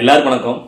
எல்லாரும் வணக்கம்.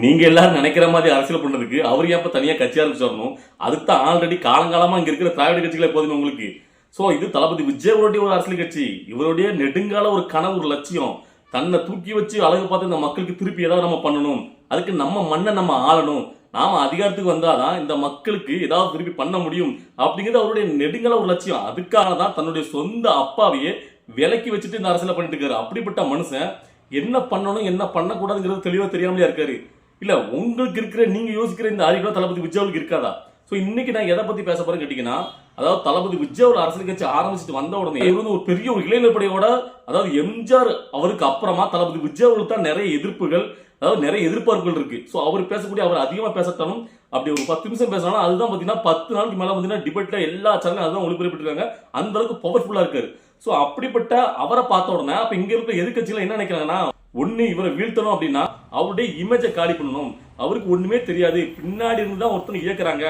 நீங்கள் எல்லாரும் நினைக்கிற மாதிரி அரசியல் பண்ணுறதுக்கு அவர் ஏன் தனியாக கட்சியாக கட்சி ஆரம்பிச்சு வரணும்? அதுக்கு தான் ஆல்ரெடி காலங்காலமாக இங்கே இருக்கிற திராவிட கட்சிகளே போதும் உங்களுக்கு. ஸோ இது தளபதி விஜயவருடைய ஒரு அரசியல் கட்சி. இவருடைய நெடுங்கால ஒரு கனவு ஒரு லட்சியம். தன்னை தூக்கி வச்சு அழகு பார்த்து இந்த மக்களுக்கு திருப்பி ஏதாவது நம்ம பண்ணணும். அதுக்கு நம்ம மண்ணை நம்ம ஆளணும். நாம் அதிகாரத்துக்கு வந்தாதான் இந்த மக்களுக்கு ஏதாவது திருப்பி பண்ண முடியும். அப்படிங்கிறது அவருடைய நெடுங்கால ஒரு லட்சியம். அதுக்காக தான் தன்னுடைய சொந்த அப்பாவையே விலக்கி வச்சுட்டு இந்த அரசியலை பண்ணிட்டு இருக்காரு. அப்படிப்பட்ட மனுஷன் என்ன பண்ணணும் என்ன பண்ணக்கூடாதுங்கிறது தெளிவாக தெரியாமலே இருக்காரு. இல்லை உங்களுக்கு இருக்கிற நீங்கள் யோசிக்கிற இந்த அறிவுலாம் தளபதி விஜயாவுக்கு இருக்காதா? ஸோ இன்னைக்கு நான் எதை பற்றி பேச போறேன்னு கேட்டிங்கன்னா அதாவது தளபதி விஜயாவில் அரசியல் கட்சி ஆரம்பிச்சுட்டு வந்த உடனே இவர் வந்து ஒரு பெரிய ஒரு இளைஞர் படையோட அதாவது எம்ஜிஆர் அவருக்கு அப்புறமா தளபதி விஜயாவுக்கு தான் நிறைய எதிர்ப்புகள் அதாவது நிறைய எதிர்பார்ப்புகள் இருக்கு. ஸோ அவர் பேசக்கூடிய அவர் அதிகமாக பேசத்தாலும் அப்படி ஒரு பத்து நிமிஷம் பேசினாலும் அதுதான் பார்த்தீங்கன்னா பத்து நாளுக்கு மேலே பார்த்தீங்கன்னா டிபேட்டில் எல்லா சேனலும் அதுதான் ஒளிபரப்பிட்டு அந்த அளவுக்கு பவர்ஃபுல்லாக இருக்காரு. ஸோ அப்படிப்பட்ட அவரை பார்த்த உடனே அப்போ இங்க இருக்கிற எதிர்க்கட்சிகள் என்ன நினைக்கிறாங்கன்னா ஒண்ணு இவரை வீழ்த்தணும் அப்படின்னா அவருடைய இமேஜை காலி பண்ணணும். அவருக்கு ஒண்ணுமே தெரியாது. பின்னாடி இருந்து தான் ஒருத்தங்க இயக்குறாங்க.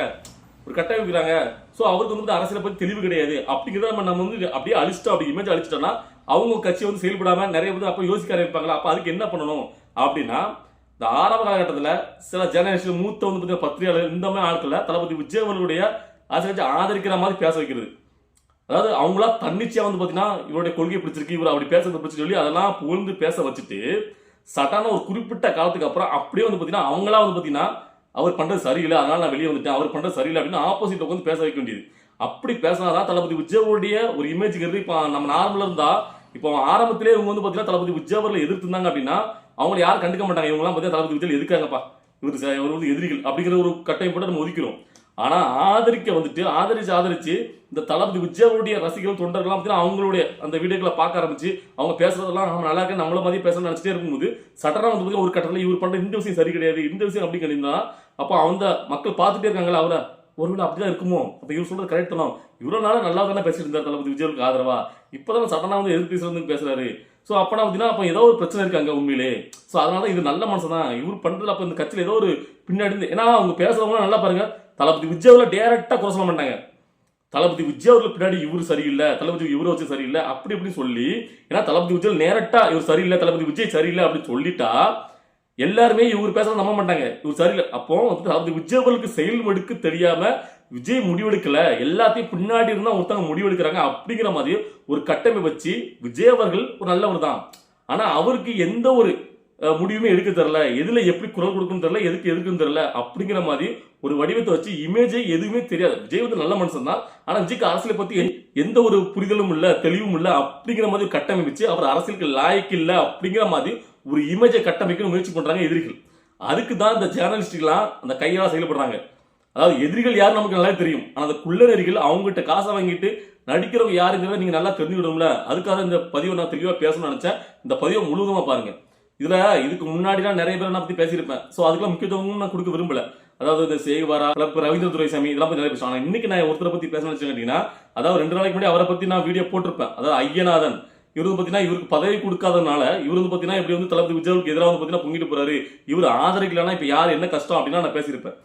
ஒரு கட்டமைக்கிறாங்க ஸோ அவருக்கு வந்து அரசியலை பத்தி தெளிவு கிடையாது. அப்படிங்கிறத நம்ம நம்ம வந்து அப்படியே அழிச்சிட்டோம். அப்படி இமேஜ் அழிச்சிட்டோம்னா அவங்க கட்சி வந்து செயல்படாம நிறைய வந்து அப்போ யோசிக்க ஆரம்பிப்பாங்களா? அப்போ அதுக்கு என்ன பண்ணணும்? அப்படின்னா இந்த ஆரம்ப காலகட்டத்தில் சில ஜெனரேஷன் மூத்த வந்து பார்த்தீங்கன்னா பத்திரிகையாளர் இந்த மாதிரி ஆட்களை தளபதி விஜய் அவர்களுடைய அரசியல் ஆதரிக்கிற மாதிரி பேச வைக்கிறது. அதாவது அவங்களா தன்னிச்சையா வந்து பாத்தீங்கன்னா இவருடைய கொள்கை பிடிச்சிருக்கு இவர் அப்படி பேசுறது பிடிச்சி சொல்லி அதெல்லாம் புகழ்ந்து பேச வச்சுட்டு சட்டான ஒரு குறிப்பிட்ட காலத்துக்கு அப்புறம் அப்படியே வந்து பாத்தீங்கன்னா அவங்களா வந்து பாத்தீங்கன்னா அவர் பண்றது சரியில்லை அதனால நான் வெளியே வந்துட்டேன் அவர் பண்றது சரியில்லை அப்படின்னு ஆப்போசிட் உட்காந்து பேச வைக்க வேண்டியது. அப்படி பேசினாதான் தளபதி விஜயோடைய ஒரு இமேஜ்ங்கிறது இப்போ நம்ம நார்மலா இருந்தா இப்போ ஆரம்பத்திலே இவங்க வந்து பாத்தீங்கன்னா தளபதி விஜய் அவர்களை எதிர்த்திருந்தாங்க அப்படின்னா அவங்களை யாரும் கண்டுக்க மாட்டாங்க. இவங்கலாம் பார்த்தீங்கன்னா தளபதி விஜய் எதுக்காங்கப்பா இவர் இவர் வந்து எதிரிகள் அப்படிங்கிற ஒரு கட்டாயம் போட்டு நம்ம ஒதுக்கிறோம். ஆனால் ஆதரிக்க வந்துட்டு ஆதரிச்சு ஆதரிச்சு இந்த தளபதி விஜயாவுடைய ரசிகர்கள் தொண்டர்கள்லாம் பார்த்தீங்கன்னா அவங்களுடைய அந்த வீடியோக்களை பார்க்க ஆரம்பிச்சு அவங்க பேசுறதெல்லாம் நம்ம நல்லா இருக்கு நம்மள மாதிரி பேசணும்னு நினச்சிட்டே இருக்கும்போது சட்டனா வந்து பார்த்தீங்கன்னா ஒரு கட்டத்தில் இவர் பண்ணுற இந்த விஷயம் சரி கிடையாது இந்த விஷயம் அப்படி கிடையாது அப்போ அந்த மக்கள் பார்த்துட்டே இருக்காங்களா அவரை ஒருவேளை அப்படிதான் இருக்குமோ? அப்போ இவர் சொல்றது கரெக்ட் தான்? இவ்வளோ நாளாக நல்லா தானே பேசிட்டு இருந்தார் தளபதி விஜயவுக்கு ஆதரவா? இப்போ தான் சட்டனா வந்து எதிர்ப்பு பேசுறது பேசுறாரு. ஸோ அப்போனா பார்த்தீங்கன்னா அப்போ ஏதோ ஒரு பிரச்சனை இருக்காங்க உண்மையிலே. ஸோ அதனால இது நல்ல மனுஷன் தான். இவர் பண்ணுறது அப்போ இந்த கட்சியில் ஏதோ ஒரு பின்னாடி ஏன்னா அவங்க பேசுறவங்க நல்லா பாருங்க தளபதி விஜயாவில டேரெக்டாக குறை சொல்ல மாட்டாங்க. தளபதி விஜய் அவர்கள் பின்னாடி இவரு சரியில்லை தளபதி இவரை வச்சு சரியில்லை அப்படி இப்படி சொல்லி ஏன்னா தளபதி விஜய் நேரட்டா இவர் சரியில்லை தளபதி விஜய் சரியில்லை அப்படின்னு சொல்லிட்டா எல்லாருமே இவர் பேசுறத நம்ப மாட்டாங்க. இவர் சரியில்லை. அப்போ வந்து தளபதி விஜய் அவர்களுக்கு செயல்படுக்கு தெரியாம விஜய் முடிவெடுக்கல. எல்லாத்தையும் பின்னாடி இருந்தால் ஒருத்தவங்க முடிவெடுக்கிறாங்க அப்படிங்கிற மாதிரி ஒரு கட்டமை வச்சு விஜய் அவர்கள் ஒரு நல்லவர் தான். ஆனால் அவருக்கு எந்த ஒரு முடிவுமே எடுக்க தெரில எதில் எப்படி குரல் கொடுக்கணும் தெரில எதுக்கு எதுக்குன்னு தெரில அப்படிங்கிற மாதிரி ஒரு வடிவத்தை வச்சு இமேஜே எதுவுமே தெரியாது. விஜய் வந்து நல்ல மனுஷன் தான். ஆனால் விஜய்க்கு அரசியலை பற்றி எந்த ஒரு புரிதலும் இல்ல தெளிவும் இல்லை அப்படிங்கிற மாதிரி ஒரு கட்டமைச்சு அவர் அரசியலுக்கு லாய்க்கு இல்லை அப்படிங்கிற மாதிரி ஒரு இமேஜை கட்டமைக்க முயற்சி பண்றாங்க எதிரிகள். அதுக்கு தான் இந்த ஜேர்னலிஸ்டுகளாம் அந்த கையால் செயல்படுறாங்க. அதாவது எதிரிகள் யார் நமக்கு நல்லா தெரியும். ஆனால் அந்த குள்ளநெறிகள் அவங்ககிட்ட காசை வாங்கிட்டு நடிக்கிறவங்க யாருங்கிறத நீங்க நல்லா தெரிஞ்சுக்கணும்ல அதுக்காக இந்த பதிவை நான் தெளிவாக பேசணும்னு நினைச்சேன். இந்த பதிவை முழுவதுமாக பாருங்கள் இதில் இதுக்கு முன்னாடிலாம் நிறைய பேர் நான் பற்றி பேசியிருப்பேன். ஸோ அதுக்கெல்லாம் முக்கியத்துவமும் நான் கொடுக்க விரும்பல. அதாவது இந்த சேவாரா கிளப் ரவீந்திர துரைசாமி இதெல்லாம் பத்தி நிறைய பேசுவாங்க. இன்னைக்கு நான் ஒருத்தரை பத்தி பேசணும்னு வச்சுக்கிட்டீங்கன்னா அதாவது ரெண்டு நாளைக்கு முன்னாடி அவரை பத்தி நான் வீடியோ போட்டிருப்பேன். அதாவது ஐயநாதன். இவர் வந்து பாத்தீங்கன்னா இவருக்கு பதவி கொடுக்காதனால இவர் வந்து பாத்தீங்கன்னா இப்படி வந்து தளபதி விஜய்க்கு எதிராக வந்து பாத்தீங்கன்னா பொங்கிட்டு போறாரு. இவர் ஆதரிக்கலன்னா இப்ப யார் என்ன கஷ்டம் அப்படின்னா நான் பேசியிருப்பேன்.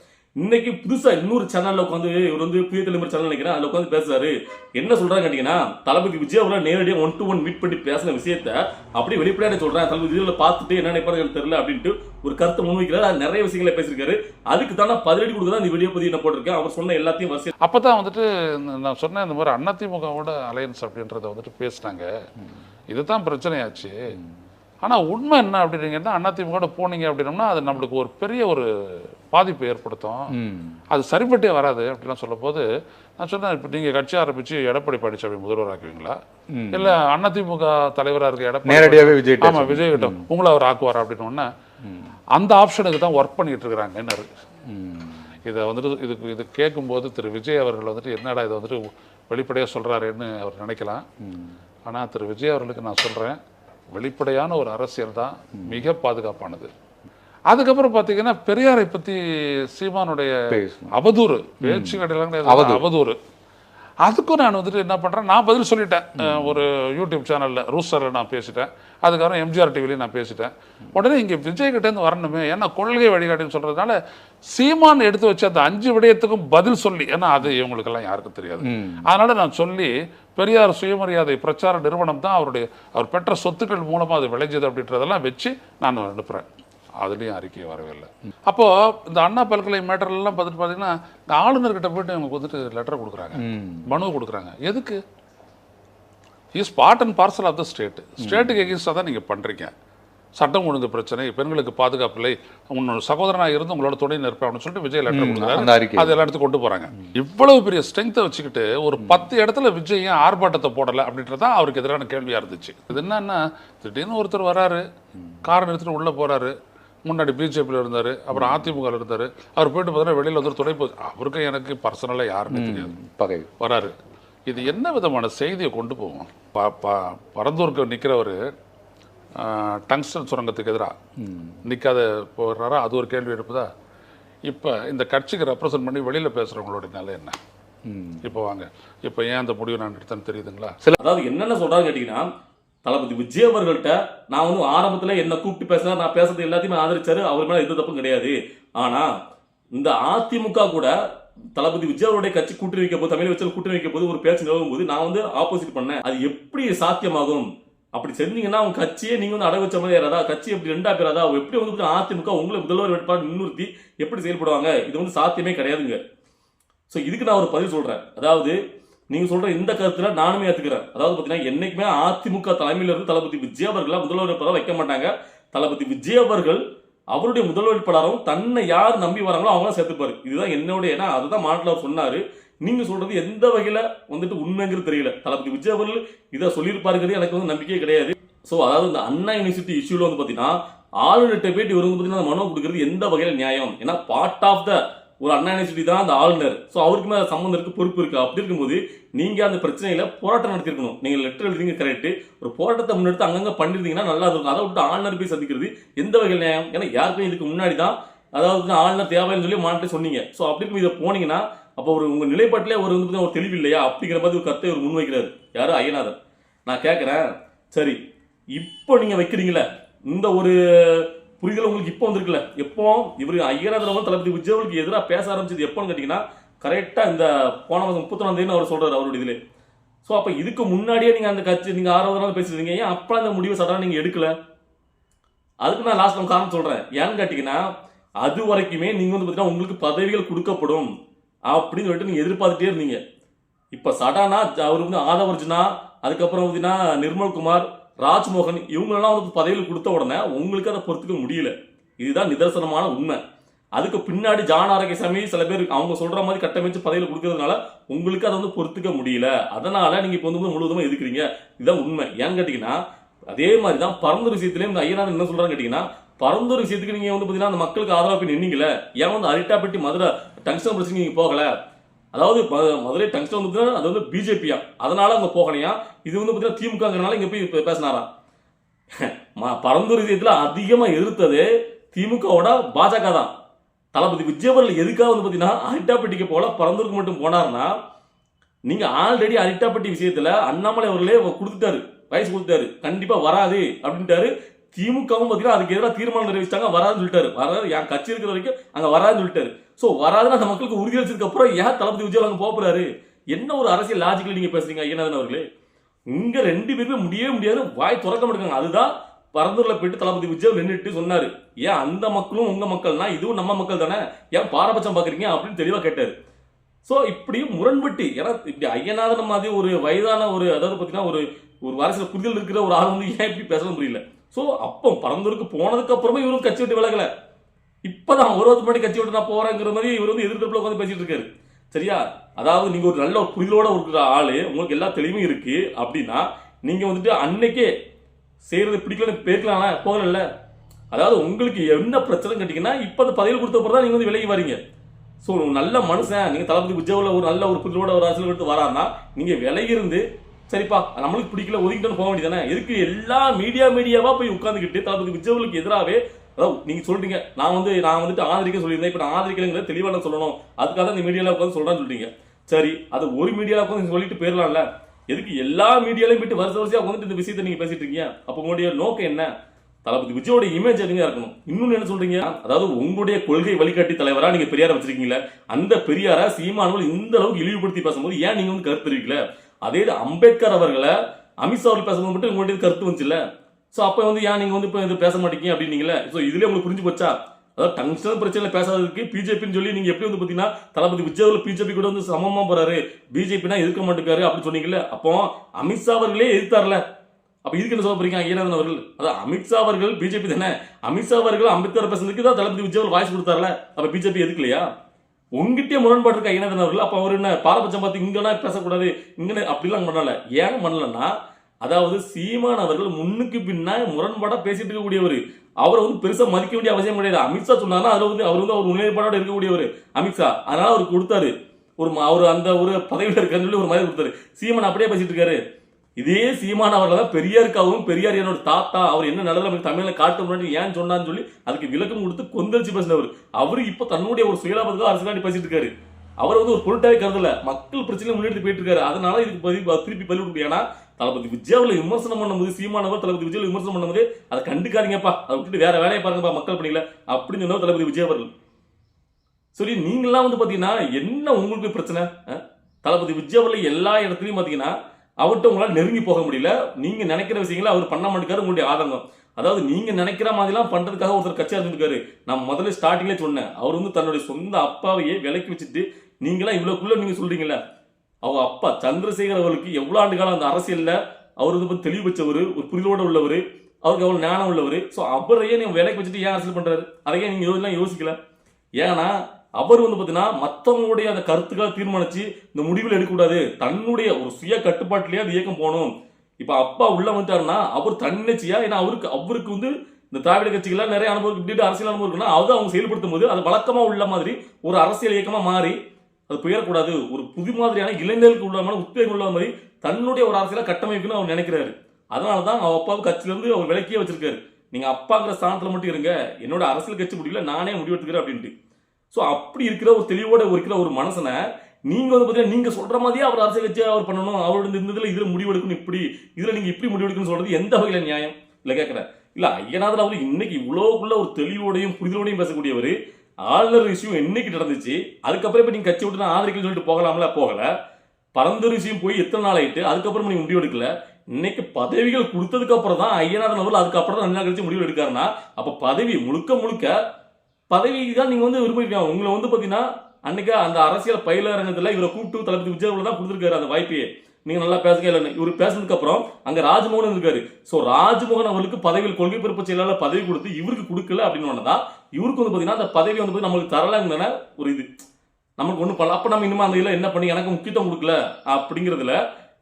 இன்னைக்கு புதுசா இன்னொரு சேனல்ல உட்காந்து இவர் வந்து புதிய தலைமுறை சேனல் நினைக்கிறேன். அதுல உட்காந்து பேசுறாரு. என்ன சொல்றாங்க கேட்டீங்கன்னா தளபதி விஜய் அவரை நேரடியாக ஒன் டு ஒன் மீட் பண்ணி பேசின விஷயத்த அப்படியே வெளிப்படையாக சொல்றேன் தளபதி விஜய் பார்த்துட்டு என்ன நினைப்பாரு தெரியல அப்படின்ட்டு ஒரு கருத்தை முன்வைக்கிறாரு. அது நிறைய விஷயங்களை பேசியிருக்காரு. அதுக்கு தானே பதிலடி கொடுக்க இந்த வீடியோ பதிவு நான் போட்டிருக்கேன் அவர் சொன்ன எல்லாத்தையும் வரிசை அப்போ தான் வந்துட்டு நான் சொன்னேன் இந்த மாதிரி அதிமுகவோட அலையன்ஸ் அப்படின்றத வந்துட்டு பேசினாங்க. இதுதான் பிரச்சனையாச்சு. ஆனால் உண்மை என்ன அப்படின்னீங்கன்னா அதிமுகவோட போனீங்க அப்படின்னோம்னா அது நம்மளுக்கு ஒரு பெரிய ஒரு பாதிப்பு ஏற்படுத்தும். அது சரிப்பட்டே வராது அப்படிலாம் சொல்லும் போது நான் சொன்னேன் இப்போ நீங்கள் கட்சி ஆரம்பிச்சு எடப்பாடி பழனிசாமி முதல்வர் ஆக்குவீங்களா? இல்லை அதிமுக தலைவராக இருக்க எடப்பாடி நேரடியாவே விஜய் ஆமா விஜய் கிட்ட உங்களை அவர் ஆக்குவார் அப்படின்னு அந்த ஆப்ஷனுக்கு தான் ஒர்க் பண்ணிட்டு இருக்கிறாங்கன்னு இருக்கு இதை வந்துட்டு இதுக்கு இது கேட்கும்போது திரு விஜய் அவர்கள் வந்துட்டு என்னடா இதை வந்துட்டு வெளிப்படையாக சொல்றாருன்னு அவர் நினைக்கலாம். ஆனா திரு விஜய் அவர்களுக்கு நான் சொல்றேன் வெளிப்படையான ஒரு அரசியல் தான் மிக பாதுகாப்பானது. அதுக்கப்புறம் பார்த்தீங்கன்னா பெரியாரை பத்தி சீமானுடைய. அவதூறு பேச்சு கிடையாது அவதூறு. அதுக்கும் நான் வந்துட்டு என்ன பண்றேன் நான் பதில் சொல்லிட்டேன். ஒரு யூடியூப் சேனல்ல ரூஸ்டர்ல நான் பேசிட்டேன். அதுக்கப்புறம் எம்ஜிஆர் டிவிலையும் நான் பேசிட்டேன். உடனே இங்க விஜய் கிட்ட இருந்து வரணுமே ஏன்னா கொள்கை வழிகாட்டின்னு சொல்றதுனால சீமான் எடுத்து வச்ச அந்த அஞ்சு விடயத்துக்கும் பதில் சொல்லி ஏன்னா அது இவங்களுக்கெல்லாம் யாருக்கும் தெரியாது. அதனால நான் சொல்லி பெரியார் சுயமரியாதை பிரச்சார நிறுவனம் தான் அவருடைய அவர் பெற்ற சொத்துக்கள் மூலமா அது விளைஞ்சது அப்படின்றதெல்லாம் வச்சு நான் அனுப்புறேன். அதுலேயும் அறிக்கை வரவே இல்லை அப்போ இந்த அண்ணா பல்கலை மேட்டர்லாம் பார்த்துட்டு பார்த்தீங்கன்னா இந்த ஆளுநர்கிட்ட போயிட்டு இவங்க வந்துட்டு லெட்டர் கொடுக்குறாங்க. மனு கொடுக்குறாங்க. எதுக்கு? Is part and parcel of the state ஸ்டேட்டுக்கு எகென்ஸ்டாக தான் நீங்கள் பண்ணுறீங்க சட்டம் ஒழுங்கு பிரச்சனை பெண்களுக்கு பாதுகாப்பு இல்லை உன்னோட சகோதரனாக இருந்து உங்களோட துணை நிற்பேன் அப்படின்னு சொல்லிட்டு விஜய் லெட்டர் கொடுக்குறாரு. அது எல்லா இடத்துக்கும் கொண்டு போகிறாங்க இவ்வளவு பெரிய ஸ்ட்ரென்த்தை வச்சுக்கிட்டு ஒரு பத்து இடத்துல விஜய் ஏன் ஆர்ப்பாட்டத்தை போடலை அப்படின்றது அவருக்கு எதிரான கேள்வியாக இருந்துச்சு. இது என்னன்னா திடீர்னு ஒருத்தர் வராரு காரை நிறுத்திட்டு உள்ளே போகிறாரு முன்னாடி பிஜேபியில் இருந்தார் அப்புறம் அதிமுகவில் இருந்தார். அவர் போயிட்டு பார்த்தீங்கன்னா வெளியில் வந்து துணை அவருக்கும் எனக்கு பர்சனலாக யாருன்னு தெரியாது. பகை. வராரு. இது என்ன விதமான செய்தியை கொண்டு போவோம்? ப ப பரந்தூருக்கு நிற்கிறவர் டங்ஸ்டன் சுரங்கத்துக்கு எதிராக நிற்காத போடுறாரா அது ஒரு கேள்வி எழுப்புதா? இப்போ இந்த கட்சிக்கு ரெப்ரசன்ட் பண்ணி வெளியில் பேசுகிறவங்களோட நிலை என்ன? இப்போ வாங்க. இப்போ ஏன் அந்த முடிவு நான் எடுத்தேன்னு தெரியுதுங்களா? அதாவது என்னென்ன சொல்றாங்க கேட்டீங்கன்னா தளபதி விஜய் அவர்கள்ட்ட நான் வந்து ஆரம்பத்தில் என்னை கூப்பிட்டு பேசினா நான் பேசுறது எல்லாத்தையுமே ஆதரிச்சாரு. அவர் மேலே எந்த தப்பும் கிடையாது. ஆனால் இந்த அதிமுக கூட தளபதி விஜய் அவருடைய கட்சி கூட்டணி வைக்க போது தமிழக வச்சு கூட்டணி வைக்க போது ஒரு பேச்சு நிலவும் போது நான் வந்து ஆப்போசிட் பண்ணேன். அது எப்படி சாத்தியமாகும்? அப்படி செஞ்சீங்கன்னா அவங்க கட்சியே நீங்க வந்து அடகு வச்ச மாதிரி யாராதா கட்சி எப்படி ரெண்டா பேராதா? எப்படி வந்து அதிமுக உங்களை முதல்வர் வேட்பாளர் முன்னிறுத்தி எப்படி செயல்படுவாங்க? இது வந்து சாத்தியமே கிடையாதுங்க. ஸோ இதுக்கு நான் ஒரு பதில் சொல்றேன். அதாவது நீங்க சொல்ற இந்த கருத்துல நானுமே ஏத்துக்கிறேன். அதாவது பாத்தீங்கன்னா என்னைக்குமே அதிமுக தலைமையில இருந்து தளபதி விஜய் அவர்களை முதல்வர் வைக்க மாட்டாங்க. தளபதி விஜய் அவர்கள் அவருடைய முதல்வர் வேட்பாளரும் தன்னை யார் நம்பி வராங்களோ அவங்க சேர்த்துப்பாரு. இதுதான் என்னுடைய ஏன்னா அதுதான் மாநில அவர் சொன்னாரு. நீங்க சொல்றது எந்த வகையில வந்துட்டு உண்மைங்கிறது தெரியல. தளபதி விஜய் அவர்கள் இதை சொல்லியிருப்பாருங்கிறது எனக்கு வந்து நம்பிக்கையே கிடையாது. ஸோ அதாவது இந்த அண்ணா யூனிவர்சிட்டி இஷ்யூல வந்து பாத்தீங்கன்னா ஆளுநர்கிட்ட போயிட்டு இவர் வந்து பாத்தீங்கன்னா மனு கொடுக்கறது எந்த வகையில நியாயம்? ஏன்னா பார்ட் ஆஃப் த ஒரு அண்ணா யூனிவர்சிட்டி தான் அந்த ஆளுநர். ஸோ அவருக்கு மேலே சம்மந்தம் இருக்கு பொறுப்பு இருக்குது அப்படி இருக்கும்போது நீங்கள் அந்த பிரச்சனையில் போராட்டம் நடத்திருக்கணும் நீங்கள் லெட்டர் எழுதிங்க கரெக்டு ஒரு போராட்டத்தை முன்னெடுத்து அங்கங்கே பண்ணிருந்தீங்கன்னா நல்லா இருக்கும். அதை விட்டு ஆளுநர் போய் சந்திக்கிறது எந்த வகையில் நியாயம்? ஏன்னா யாருக்கும் இதுக்கு முன்னாடி தான் அதாவது ஆளுநர் தேவைன்னு சொல்லி மாநில சொன்னீங்க. ஸோ அப்படி இருக்கும் இதை போனீங்கன்னா அப்போ ஒரு உங்கள் நிலைப்பாட்டிலே ஒரு வந்து ஒரு தெளிவு இல்லையா? அப்படிங்கிற மாதிரி ஒரு கருத்தை ஒரு முன்வைக்கிறார் யாரும் ஐயநாதன் நான் கேட்குறேன் சரி இப்போ நீங்கள் வைக்கிறீங்களே இந்த ஒரு புரிதல் உங்களுக்கு இப்போ வந்திருக்குல்ல. எப்போ இவர் ஐயநாதன் தளபதி விஜயவர்களுக்கு எதிராக பேச ஆரம்பிச்சது எப்போன்னு கேட்டிங்கன்னா கரெக்டாக இந்த போன மாதம் முப்பத்தொன்னாம் தேதி அவர் சொல்கிறார் அவருடைய இதில். ஸோ அப்போ இதுக்கு முன்னாடியே நீங்கள் அந்த கட்சி நீங்கள் ஆறாவது நாள் பேசுறீங்க ஏன் அப்போ அந்த முடிவை சடனாக நீங்கள் எடுக்கல? அதுக்கு நான் லாஸ்ட் காரணம் சொல்கிறேன் ஏன்னு கேட்டிங்கன்னா அது வரைக்குமே நீங்கள் வந்து பார்த்தீங்கன்னா உங்களுக்கு பதவிகள் கொடுக்கப்படும் அப்படின்னு சொல்லிட்டு நீங்கள் எதிர்பார்த்துட்டே இருந்தீங்க. இப்போ சடனாக அவர் வந்து ஆதவர்ஜுனா அதுக்கப்புறம் பார்த்தீங்கன்னா நிர்மல்குமார் ராஜ்மோகன் இவங்களெல்லாம் வந்து பதவியில் கொடுத்த உடனே உங்களுக்கு அதை பொறுத்துக்க முடியல. இதுதான் நிதர்சனமான உண்மை. அதுக்கு பின்னாடி ஜான் ஆரோக்கியசாமி சில பேர் அவங்க சொல்ற மாதிரி கட்டமைச்சு பதவியில் கொடுக்கறதுனால உங்களுக்கு அதை வந்து பொறுத்துக்க முடியல. அதனால நீங்க இப்போ வந்து முழுவதுமா எதுக்குறீங்க? இதுதான் உண்மை. ஏன்னு கேட்டீங்கன்னா அதே மாதிரி தான் பரந்தூர் விஷயத்துலேயும் இந்த ஐயனார் என்ன சொல்றான்னு கேட்டீங்கன்னா பரந்தூர் விஷயத்துக்கு நீங்க வந்து பாத்தீங்கன்னா அந்த மக்களுக்கு ஆதரவு போய் நின்னீங்களே ஏன் வந்து அரிட்டாப்பட்டி மதுரை டங்ஸ்டன் பிரச்சனைக்கு நீங்க போகல? அதாவது முதலே மதுரை டங்ஸ்டன் வந்து அது வந்து பிஜேபியா? அதனால அங்கே போகலையா? இது வந்து பார்த்தீங்கன்னா திமுகங்கிறனால இங்கே போய் பேசினாரா? பேசினாராம் ம- பரந்தூர் விஷயத்தில் அதிகமாக எதிர்த்தது திமுகவோட பாஜக தான். தளபதி விஜயவர்கள் எதுக்காக வந்து பார்த்தீங்கன்னா அரிட்டாப்பட்டிக்கு போல பரந்தூருக்கு மட்டும் போனாருன்னா நீங்கள் ஆல்ரெடி அரிட்டாப்பட்டி விஷயத்தில் அண்ணாமலை அவர்களே கொடுத்துட்டாரு வயசு கொடுத்தாரு கண்டிப்பாக வராது அப்படின்ட்டாரு. திமுகவும் பார்த்தீங்கன்னா அதுக்கு எதிராக தீர்மானம் நிறைவேச்சிட்டாங்க வராதுன்னு சொல்லிட்டாரு. வராது என் கட்சி இருக்கிற வரைக்கும் அங்கே வராதுன்னு சொல்லிட்டாரு. ஸோ வராதுன்னு அந்த மக்களுக்கு உறுதி அப்புறம் ஏன் தளபதி விஜய் அங்கே போகிறாரு என்ன ஒரு அரசியல் லாஜிக்கல் நீங்கள் பேசுறீங்க ஐயநாதன் அவர்களே? இங்கே ரெண்டு பேருமே முடியவே முடியாது வாய் திறக்க மாட்டாங்க அதுதான் பரந்தூரில் போயிட்டு தளபதி விஜய் நின்றுட்டு சொன்னார். ஏன் அந்த மக்களும் உங்கள் மக்கள்னா இதுவும் நம்ம மக்கள் தானே? ஏன் பாரபட்சம் பார்க்குறீங்க அப்படின்னு தெளிவாக கேட்டார். ஸோ இப்படி முரண்பட்டு ஏன்னா இப்படி ஐயநாதன் மாதிரி ஒரு வயதான ஒரு அதாவது பார்த்தீங்கன்னா ஒரு ஒரு அரசியல் புரிதல் இருக்கிற ஒரு ஆள் வந்து ஏன் இப்படி பேச முடியல ஸோ அப்போ பரந்தூருக்கு போனதுக்கு அப்புறமே இவரும் கட்சி விட்டு விலகலை. இப்போதான் ஒரு வருஷம் பண்ணி கட்சி விட்டு நான் போறேங்கிற மாதிரி இவர் வந்து எதிர்ப்பு உட்காந்து பேசிட்டு இருக்காரு. சரியா? அதாவது நீங்க ஒரு நல்ல ஒரு புரிதலோட இருக்கிற ஆளு உங்களுக்கு எல்லா தெளிவும் இருக்கு அப்படின்னா நீங்க வந்துட்டு அன்னைக்கே செய்யறது பிடிக்கலன்னு பேர்க்கலாம்ல போகல அதாவது உங்களுக்கு என்ன பிரச்சனை கேட்டீங்கன்னா இப்போ அந்த பதவியில் கொடுத்த அப்புறம் தான் நீங்க வந்து விலகி வரீங்க. ஸோ நல்ல மனுஷன் நீங்க தளபதி விஜயவில் ஒரு நல்ல ஒரு புரிதலோட ஒரு அரசியல் எடுத்து வரான்னா நீங்க விலகி இருந்து சரிப்பா நம்மளுக்கு பிடிக்கல ஒதுக்கிட்டு போக வேண்டியதானே எதுக்கு எல்லா மீடியா மீடியாவா போய் உட்காந்துக்கிட்டு தளபதி விஜயவலுக்கு எதிராகவே அதாவது நீங்க சொல்றீங்க. நான் வந்து நான் வந்துட்டு ஆதரிக்க சொல்லியிருந்தேன். இப்ப நான் ஆதரிக்கலைங்கிறத தெளிவான சொல்லணும். அதுக்காக தான் இந்த மீடியால உட்காந்து சொல்றான்னு சொல்றீங்க. சரி அது ஒரு மீடியால உட்காந்து சொல்லிட்டு போயிடலாம்ல? எதுக்கு எல்லா மீடியாலையும் போயிட்டு வருஷ வருஷம் உட்காந்துட்டு இந்த விஷயத்தை நீங்க பேசிட்டு இருக்கீங்க? அப்ப உங்களுடைய நோக்கம் என்ன? தளபதி விஜயோட இமேஜ் எதுங்க இருக்கணும்? இன்னொன்னு என்ன சொல்றீங்க? அதாவது உங்களுடைய கொள்கை வழிகாட்டி தலைவரா நீங்க பெரியார வச்சிருக்கீங்களா அந்த பெரியார சீமானவர்கள் இந்த அளவுக்கு இழிவுபடுத்தி பேசும்போது ஏன் நீங்க வந்து கருத்து தெரிவிக்கல? அதே இது அம்பேத்கர் அவர்களை அமித்ஷா அவர்கள் பேசும்போது மட்டும் உங்கள்கிட்ட கருத்து வந்துச்சுல்ல? ஸோ அப்போ வந்து ஏன் நீங்கள் வந்து இப்போ இது பேச மாட்டீங்க அப்படின்னீங்களே? ஸோ இதுலேயே உங்களுக்கு புரிஞ்சு போச்சா? அதாவது டங்ஸ்டன் பிரச்சனை பேசாததுக்கு பிஜேபின்னு சொல்லி நீங்கள் எப்படி வந்து பார்த்தீங்கன்னா தளபதி விஜய் பிஜேபி கூட வந்து சமமாக போறாரு. பிஜேபினா எதிர்க்க மாட்டேங்காரு அப்படின்னு சொன்னீங்களே அப்போ அமித்ஷா அவர்களே எதிர்த்தார்ல? அப்போ இதுக்கு என்ன சொல்ல போறீங்க ஐயநாதன் அவர்கள்? அதாவது அமித்ஷா அவர்கள் பிஜேபி தானே? அமித்ஷா அவர்கள் அம்பேத்கர் பேசுறதுக்கு தான் தளபதி விஜய் வாய்ஸ் கொடுத்தார்ல? அப்போ பிஜேபி எதுக்கலையா உங்ககிட்டயே முரண்பாடு இருக்கா ஐயநாதன் அவர்கள். அவர் என்ன பாரபட்சம் பார்த்து இங்கன்னா பேசக்கூடாது இங்கே அப்படிலாம் பண்ணல. ஏன் பண்ணலன்னா அதாவது சீமான் அவர்கள் முன்னுக்கு பின்னா முரண்பாடாக பேசிட்டு இருக்கக்கூடியவர். அவரை வந்து பெருசாக மதிக்க வேண்டிய அவசியம் கிடையாது. அமித்ஷா சொன்னார்னா அதில் வந்து அவர் வந்து அவர் முன்னேற்பாடோட இருக்கக்கூடியவர் அமித்ஷா. அதனால அவர் கொடுத்தாரு. ஒரு அவர் அந்த ஒரு பதவியில் இருக்காருன்னு சொல்லி ஒரு மாதிரி கொடுத்தாரு. சீமான் அப்படியே பேசிட்டு இருக்காரு. இதே சீமான் அவர்கள் தான் பெரியாருக்காகவும் பெரியார் என்னோட தாத்தா அவர் என்ன நல்லது நமக்கு தமிழில் காட்ட முன்னாடி ஏன் சொன்னான்னு சொல்லி அதுக்கு விளக்கம் கொடுத்து கொந்தளிச்சு பேசினவர். அவரு இப்போ தன்னுடைய ஒரு சுயலாபத்துக்கு அரசியலாண்டி பேசிட்டு இருக்காரு. அவர் வந்து ஒரு பொருட்டாவே கருதல. மக்கள் பிரச்சனை முன்னெடுத்து போயிட்டு இருக்காரு. அதனால இதுக்கு பதில் திருப்பி பதில் கொடுக்க ஏன்னா தளபதி விஜயாவில் விமர்சனம் பண்ணும்போது சீமானவர் தளபதி விஜய் விமர்சனம் பண்ணும்போது அதை கண்டுக்காதீங்கப்பா. அதை விட்டுட்டு வேற வேலையை பாருங்கப்பா மக்கள் பணியில அப்படின்னு சொன்னவர் தளபதி விஜய் அவர்கள். சரி நீங்களாம் வந்து பார்த்தீங்கன்னா என்ன உங்களுக்கு பிரச்சனை? தளபதி விஜய் அவர்கள் எல்லா இடத்துலையும் பார்த்தீங்கன்னா அவர்கிட்ட உங்களால் நெருங்கி போக முடியல. நீங்கள் நினைக்கிற விஷயங்களை அவர் பண்ண மாட்டேங்காரு உங்களுடைய ஆதங்கம். அதாவது நீங்கள் நினைக்கிற மாதிரிலாம் பண்ணுறதுக்காக ஒருத்தர் கட்சியாக இருந்திருக்காரு. நான் முதல்ல ஸ்டார்டிங்லேயே சொன்னேன். அவர் வந்து தன்னுடைய சொந்த அப்பாவையே விலக்கி வச்சுட்டு நீங்களாம் இவ்வளோக்குள்ளே நீங்கள் சொல்கிறீங்களே அவங்க அப்பா சந்திரசேகர் அவர்களுக்கு எவ்வளோ ஆண்டு காலம் அந்த அரசியலில் அவர் வந்து தெளிவு வச்சவர் ஒரு புரிதலோடு உள்ளவர் அவருக்கு அவ்வளோ ஞானம் உள்ளவர். ஸோ அவரையே நீங்கள் விலைக்கு வச்சுட்டு ஏன் அரசியல் பண்ணுறாரு அதையே நீங்கள் யோசிக்கலாம். யோசிக்கல ஏன்னா அவர் வந்து பார்த்தீங்கன்னா மற்றவங்களுடைய அந்த கருத்துக்களை தீர்மானிச்சு இந்த முடிவில் எடுக்கக்கூடாது. தன்னுடைய ஒரு சுய கட்டுப்பாட்டிலேயே அது இயக்கம் போகணும். இப்போ அப்பா உள்ள வந்துட்டாருன்னா அவர் தன்னிச்சையா ஏன்னா அவருக்கு அவருக்கு வந்து இந்த திராவிட கட்சிகள்லாம் நிறைய அனுபவம் இப்படி அரசியல் அனுபவம் இருக்குன்னா அது அவங்க செயல்படுத்தும் போது அது வழக்கமாக உள்ள மாதிரி ஒரு அரசியல் இயக்கமாக மாறி அது பெயரக்கூடாது ஒரு புது மாதிரியான இளைஞர்களுக்கு உள்ளமான உத்வேகம் உள்ள மாதிரி தன்னுடைய ஒரு அரசியலை கட்டமைப்புன்னு அவர் நினைக்கிறாரு. அதனால தான் அவர் அப்பாவு கட்சியிலேருந்து அவர் விலக்கியே வச்சிருக்காரு. நீங்கள் அப்பாங்கிற ஸ்தானத்தில் மட்டும் இருங்க. என்னோட அரசியல் கட்சி முடியல நானே முடிவெடுத்துக்கிறேன் அப்படின்ட்டு. ஸோ அப்படி இருக்கிற ஒரு தெளிவோட இருக்கிற ஒரு மனசனை நீங்கள் வந்து பார்த்தீங்கன்னா நீங்கள் சொல்கிற மாதிரியே அவர் அரசியல் கட்சியை அவர் பண்ணணும். அவரோட இந்த இதில் இதில் முடிவெடுக்கணும் இப்படி இதில் நீங்கள் இப்படி முடிவெடுக்கணும்னு சொல்கிறது எந்த வகையில் நியாயம்? இல்லை கேட்குறேன் இல்லை ஐயநாதன் அவர் இன்னைக்கு இவ்வளோக்குள்ள ஒரு தெளிவோடையும் புரிதலோடையும் பேசக்கூடியவர். ஆளுநர் விஷயம் என்னைக்கு நடந்துச்சு? அதுக்கப்புறம் இப்போ நீங்கள் கட்சி விட்டு நான் ஆதரிக்கணும்னு சொல்லிட்டு போகலாம்ல? போகலை. பரந்தூர் விஷயம் போய் எத்தனை நாள் ஆகிட்டு அதுக்கப்புறம் நீங்கள் முடிவு எடுக்கல. இன்னைக்கு பதவிகள் கொடுத்ததுக்கு அப்புறம் தான் ஐயநாதன் அவர்கள் அதுக்கப்புறம் தான் ரெண்டு நாள் கழிச்சு முடிவு எடுக்காருன்னா அப்போ பதவி முழுக்க முழுக்க பதவி தான் நீங்கள் வந்து விரும்பிருக்கீங்க உங்களை வந்து பார்த்தீங்கன்னா அன்னைக்கு அந்த அரசியல் பயிலரங்கத்தில் இவரை கூப்பிட்டு தளபதி விஜய் தான் கொடுத்துருக்காரு அந்த வாய்ப்பையே. நீங்கள் நல்லா பேசுங்க இல்லைன்னு. இவர் பேசுனதுக்கு அப்புறம் அங்க ராஜ்மோகன் இருக்காரு ஸோ ராஜ்மோகன் அவருக்கு பதவியில் கொள்கை பிறப்பு செயலாளர் பதவி கொடுத்து இவருக்கு கொடுக்கல அப்படின்னு ஒண்ணுதான் இவருக்கு வந்து பார்த்தீங்கன்னா அந்த பதவி வந்து பாத்தீங்கன்னா நம்மளுக்கு தரலங்கிற ஒரு இது. நமக்கு ஒன்றும் பண்ணல. அப்போ நம்ம இனிமே அந்த இதில் என்ன பண்ணி எனக்கு முக்கியத்துவம் கொடுக்கல அப்படிங்கிறதுல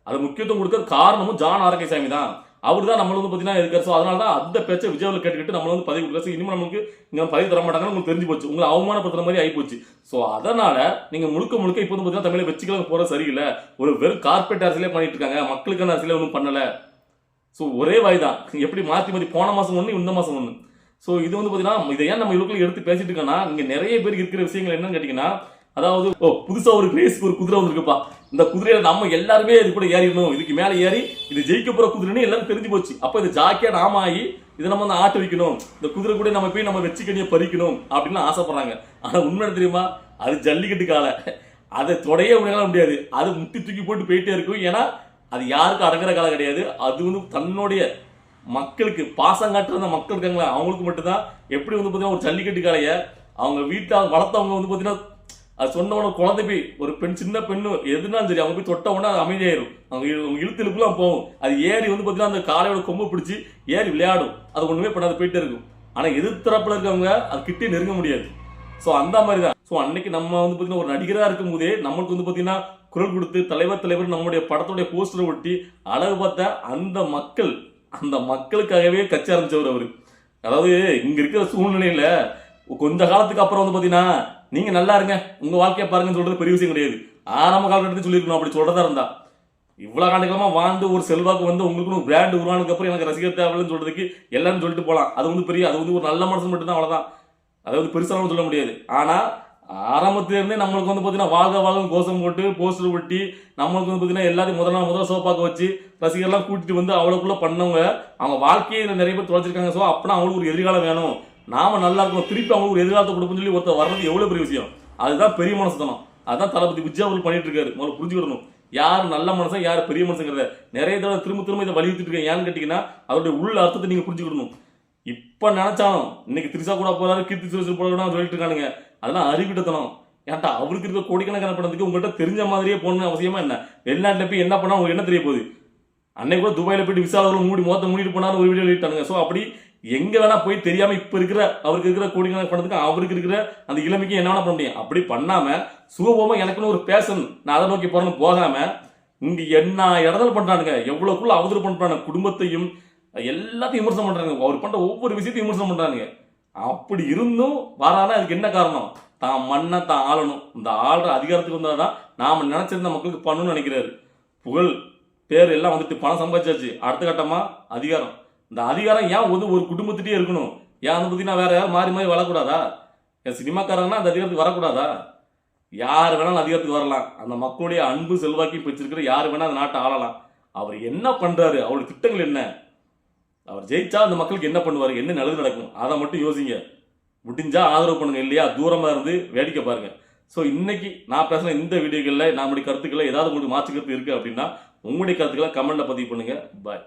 அது முக்கியத்துவம் கொடுக்க காரணமும் ஜான் ஆரோக்கியசாமி தான். அவர் தான் நம்மளை வந்து பார்த்தீங்கன்னா இருக்கார். ஸோ அதனால தான் அந்த பேச்சை விஜயாவில் கேட்டுக்கிட்டு நம்மள வந்து பதவி கொடுக்கல. இனிமேல் நமக்கு இங்கே பதவி தர மாட்டாங்கன்னு உங்களுக்கு தெரிஞ்சு போச்சு. உங்களை அவமானப்படுத்துற மாதிரி ஆகிப்போச்சு ஸோ அதனால் நீங்கள் முழுக்க முழுக்க இப்போ வந்து பார்த்தீங்கன்னா தமிழை வச்சுக்கலாம் போகிற சரியில்லை. ஒரு வெறும் கார்பரேட் அரசியலே பண்ணிட்டு இருக்காங்க. மக்களுக்கான அரசியலே ஒன்றும் பண்ணலை. ஸோ ஒரே வாய் தான் எப்படி மாற்றி மாற்றி போன மாதம் ஒன்று இந்த மாதம் ஒன்று ஸோ இது வந்து பார்த்தீங்கன்னா இதை ஏன் நம்ம இவருக்குள்ள எடுத்து பேசிட்டு இருக்கோன்னா இங்கே நிறைய பேர் இருக்கிற விஷயங்கள் என்னன்னு கேட்டிங்கன்னா அதாவது ஓ புதுசாக ஒரு ரேஸ்க்கு ஒரு குதிரை வந்திருக்குப்பா. இந்த குதிரையில நம்ம எல்லாருமே இது கூட ஏறிடணும். இதுக்கு மேலே ஏறி இது ஜெயிக்க போற குதிரைன்னு எல்லாரும் தெரிஞ்சு போச்சு. அப்போ இது ஜாக்கியா நாம ஆகி இதை நம்ம வந்து ஆட்டு வைக்கணும். இந்த குதிரை கூட நம்ம போய் நம்ம வெச்சிக்கடியை பறிக்கணும் அப்படின்னு ஆசைப்படுறாங்க. ஆனா உண்மை என்ன தெரியுமா? அது ஜல்லிக்கட்டு காலை அதை தொடைய உடனே முடியாது. அது முட்டி தூக்கி போட்டு போயிட்டே இருக்கும். ஏன்னா அது யாருக்கும் அடங்குற காலம் கிடையாது. அது வந்து தன்னுடைய மக்களுக்கு பாசம் காட்டுற அந்த மக்கள் இருக்காங்களா அவங்களுக்கு மட்டும்தான். எப்படி வந்து பார்த்தீங்கன்னா ஒரு ஜல்லிக்கட்டு காலையை அவங்க வீட்டில் வளர்த்தவங்க வந்து பார்த்தீங்கன்னா அது சொன்னவன குழந்தை போய் ஒரு பெண் சின்ன பெண்ணு எதுனாலும் சரி அவங்க போய் தொட்ட உடனே அது அமைதியாயிரும். அவங்க இழு- அவங்க இழுத்து இழுப்புலாம் போகும். அது ஏறி வந்து பார்த்தீங்கன்னா அந்த காலையோட கொம்பு பிடிச்சி ஏறி விளையாடும். அது ஒன்றுமே பண்ணாது போயிட்டே இருக்கும். ஆனால் எதிர்த்தரப்பில் இருக்கவங்க அது கிட்டே நெருங்க முடியாது. ஸோ அந்த மாதிரி தான் ஸோ அன்னைக்கு நம்ம வந்து பார்த்தீங்கன்னா ஒரு நடிகராக இருக்கும் போதே நம்மளுக்கு வந்து பார்த்தீங்கன்னா குரல் கொடுத்து தலைவர் தலைவர் நம்மளுடைய படத்துடைய போஸ்டரை ஒட்டி அழகு பார்த்த அந்த மக்கள் அந்த மக்களுக்காகவே கச்ச ஆரம்பிச்சவர் அவர். அதாவது இங்கே இருக்கிற சூழ்நிலையில் கொஞ்ச காலத்துக்கு அப்புறம் வந்து பார்த்தீங்கன்னா நீங்க நல்லா இருங்க. உங்க வாழ்க்கையை பாருங்கன்னு சொல்றது பெரிய விஷயம் கிடையாது. ஆரம்ப காலகட்டத்தில் சொல்லியிருக்கணும். அப்படி சொல்றதா இருந்தா. இவ்வளவு காலங்களமா வாழ்ந்து ஒரு செல்வாக்கு வந்து உங்களுக்கு ஒரு பிராண்ட் உருவானதுக்கு அப்புறம் எனக்கு ரசிகர் தேவைன்னு சொல்றதுக்கு எல்லாரும் சொல்லிட்டு போகலாம் அது வந்து பெரிய அது வந்து ஒரு நல்ல மனசு மட்டும்தான் அவ்வளவுதான். அதாவது பெருசாலும் சொல்ல முடியாது. ஆனா ஆரம்பத்துலேருந்தே நம்மளுக்கு வந்து பார்த்தீங்கன்னா வாழ்க வாழ்க கோஷம் போட்டு போஸ்டர் ஒட்டி நம்மளுக்கு வந்து பார்த்தீங்கன்னா எல்லாத்தையும் முதல் நாள் முதல் சோப்பாக்க வச்சு ரசிகர்லாம் கூட்டிட்டு வந்து அவ்வளோக்குள்ளே பண்ணவங்க அவங்க வாழ்க்கையை நிறைய பேர் தொலைச்சிருக்காங்க. ஸோ அப்படின்னா அவங்களுக்கு ஒரு எதிர்காலம் வேணும். நாம நல்லா இருக்கணும். திருப்பி அவங்களுக்கு ஒரு எதிர்காலத்தை கொடுப்போம்னு சொல்லி ஒருத்தர் வர்றது எவ்வளோ பெரிய விஷயம்? அதுதான் பெரிய மனசுத்தனம். அதுதான் தளபதி விஜய் அவர்கள் பண்ணிட்டு இருக்காரு. முதல்ல புரிஞ்சுக்கணும் யார் நல்ல மனுஷன் யார் பெரிய மனசுங்கிறத. நிறைய தடவை திரும்ப திரும்ப இதை வலியுறுத்திட்டு இருக்கேன். ஏன்னு கேட்டிங்கன்னா அவருடைய உள்ள அர்த்தத்தை நீங்கள் புரிஞ்சுக்கணும் இப்போ நினச்சாலும் இன்னைக்கு திரிசா கூட போகிறாரு கீர்த்தி சுரேஷ் போறாரு சொல்லிட்டு இருக்கானுங்க. அதெல்லாம் அறிவிட்டத்தனம். ஏன்டா அவருக்கு இருக்க கோடிக்கணக்கான பணத்துக்கு உங்கள்கிட்ட தெரிஞ்ச மாதிரியே போகணும்னு அவசியமா என்ன? வெளிநாட்டில் போய் என்ன பண்ணால் உங்களுக்கு என்ன தெரிய போகுது? அன்னைக்கு கூட துபாயில போயிட்டு விசாரணை மூடி மொத்தம் மூடிட்டு போனாலும் ஒரு வீடியோ எழுதிட்டானுங்க ஸோ அப்படி எங்க வேணா போய் தெரியாம இப்ப இருக்கிற அவருக்கு இருக்கிற கூடிய பணத்துக்கு அவருக்கு இருக்கிற அந்த இளமைக்கு என்ன வேணா பண்ண முடியும். அப்படி பண்ணாம சுகபோமா எனக்குன்னு ஒரு பேஷன் நான் அதை நோக்கி போறேன்னு போகாம இங்க என்ன இடத்துல பண்றானுங்க? எவ்வளவுக்குள்ள அவதூறு பண்றாங்க குடும்பத்தையும் எல்லாத்தையும் விமர்சனம் பண்றாங்க அவர் பண்ற ஒவ்வொரு விஷயத்தையும் விமர்சனம் பண்றாங்க அப்படி இருந்தும் வரானா அதுக்கு என்ன காரணம்? தான் மண்ணை தான் ஆளணும். இந்த ஆள்ற அதிகாரத்துக்கு வந்தாதான் நாம நினைச்சிருந்த மக்களுக்கு பண்ணணும்னு நினைக்கிறாரு. புகழ் பேர் எல்லாம் வந்துட்டு பணம் சம்பாதிச்சாச்சு. அடுத்த கட்டமா அதிகாரம். இந்த அதிகாரம் ஏன் வந்து ஒரு குடும்பத்திட்டே இருக்கணும்? ஏன் அதை பற்றி நான் வேற யாரும் மாறி மாறி வரக்கூடாதா? என் சினிமாக்காரங்கன்னா அந்த அதிகாரத்துக்கு வரக்கூடாதா? யார் வேணாலும் அதிகாரத்துக்கு வரலாம். அந்த மக்களுடைய அன்பு செல்வாக்கியும் பிடிச்சிருக்கிற யார் வேணால் அந்த நாட்டை ஆளலாம். அவர் என்ன பண்ணுறாரு அவருடைய திட்டங்கள் என்ன? அவர் ஜெயிச்சா அந்த மக்களுக்கு என்ன பண்ணுவார்? என்ன நல்லது நடக்கும்? அதை மட்டும் யோசிங்க. முடிஞ்சால் ஆதரவு பண்ணுங்க இல்லையா? தூரமாக இருந்து வேடிக்கை பாருங்கள் ஸோ இன்னைக்கு நான் பேசுகிற இந்த வீடியோகளில் நம்முடைய கருத்துக்களை ஏதாவது உங்களுக்கு மாற்று கருத்து அப்படின்னா உங்களுடைய கருத்துக்களை கமெண்ட்டில் பதிவு பண்ணுங்கள் பாய்